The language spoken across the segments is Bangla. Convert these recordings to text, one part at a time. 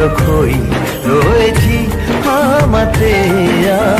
উড়ো খই রয়েছি আমাতে আমি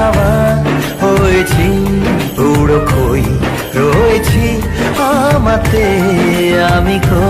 হাওয়া হয়েছি উড়ো খই রয়েছি। আমাতে আমি কই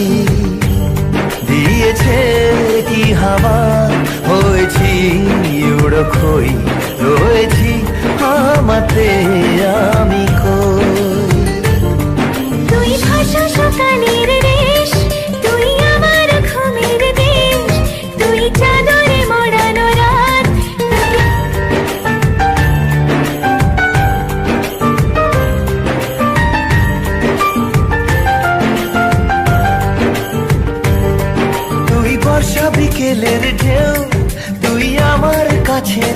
দিয়েছে কি হাওয়া হয়েছি উড়ো খই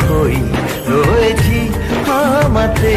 খই রয়েছি আমাতে